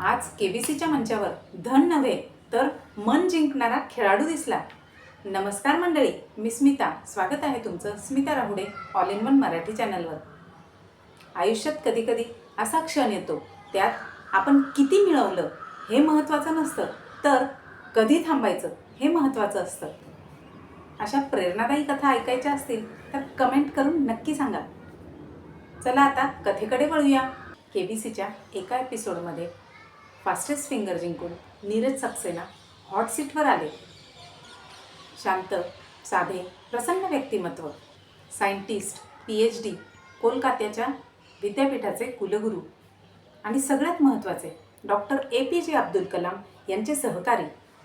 आज के बी सीच्या मंचावर धन नव्हे तर मन जिंकणारा खेळाडू दिसला. नमस्कार मंडळी मी स्मिता. स्वागत आहे तुमचं Smita Rahude all in one Marathi चॅनलवर. आयुष्यात कधीकधी असा क्षण येतो त्यात आपण किती मिळवलं हे महत्त्वाचं नसतं तर कधी थांबायचं हे महत्त्वाचं असतं. अशा प्रेरणादायी कथा ऐकायच्या असतील तर कमेंट करून नक्की सांगा. चला आता कथेकडे वळूया. के बी सीच्या एका एपिसोडमध्ये फास्टेस्ट फिंगर जिंकून नीरज सक्सेना हॉट सीटवर आले. शांत साधे प्रसन्न व्यक्तिमत्व. सायंटिस्ट पी एच डी कोलकात्याच्या विद्यापीठाचे कुलगुरू. आणि सगळ्यात महत्त्वाचे डॉक्टर ए पी जे अब्दुल कलाम यांचे सहकारी.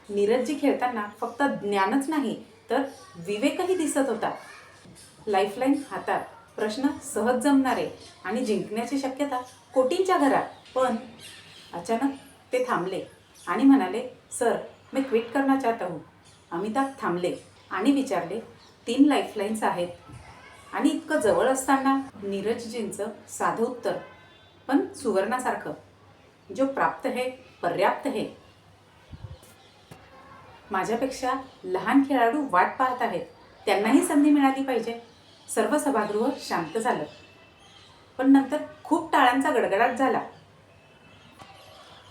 नीरजजी खेळताना फक्त ज्ञानच नाही तर विवेकही दिसत होता. लाईफलाईन हातात प्रश्न सहज जमणारे आणि जिंकण्याची शक्यता कोटींच्या घरात. पण अचानक ते थांबले आणि म्हणाले सर मी क्विट करना चाहता हूँ अमिताभ थांबले आणि विचारले तीन लाईफलाईन्स आहेत. आणि इतकं जवळ असताना नीरजजींचं साधं उत्तर पण सुवर्णासारखं जो प्राप्त है पर्याप्त है माझ्यापेक्षा लहान खेळाडू वाट पाहत आहेत त्यांनाही संधी मिळाली पाहिजे. सर्व सभागृह शांत झालं. पण नंतर खूप टाळ्यांचा गडगडाट झाला.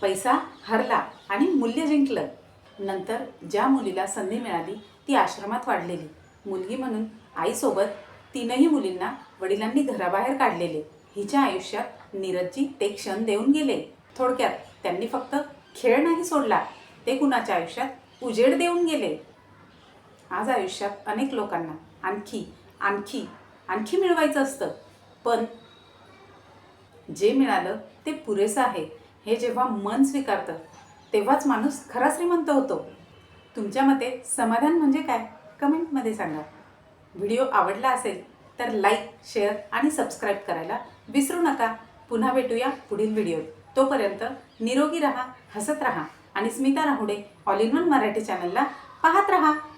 पैसा हरला आणि मूल्य जिंकलं. नंतर ज्या मुलीला संधी मिळाली ती आश्रमात वाढलेली. मुलगी म्हणून आईसोबत तीनही मुलींना वडिलांनी घराबाहेर काढलेले. हिच्या आयुष्यात नीरजजी ते क्षण देऊन गेले. थोडक्यात त्यांनी फक्त खेळ नाही सोडला ते कुणाच्या आयुष्यात उजेड देऊन गेले. आज आयुष्यात अनेक लोकांना आणखी आणखी आणखी मिळवायचं असतं. पण जे मिळालं ते पुरेसं आहे. हे जेव्हा मन स्वीकारतं तेव्हाच माणूस खरा श्रीमंत होतो. तुमच्या मते समाधान म्हणजे काय? कमेंटमध्ये सांगा. व्हिडिओ आवडला असेल तर लाईक शेअर आणि सबस्क्राईब करायला विसरू नका. पुन्हा भेटूया पुढील व्हिडिओत तोपर्यंत निरोगी रहा हसत रहा आणि Smita Rahude all in one Marathi चॅनलला पाहत राहा.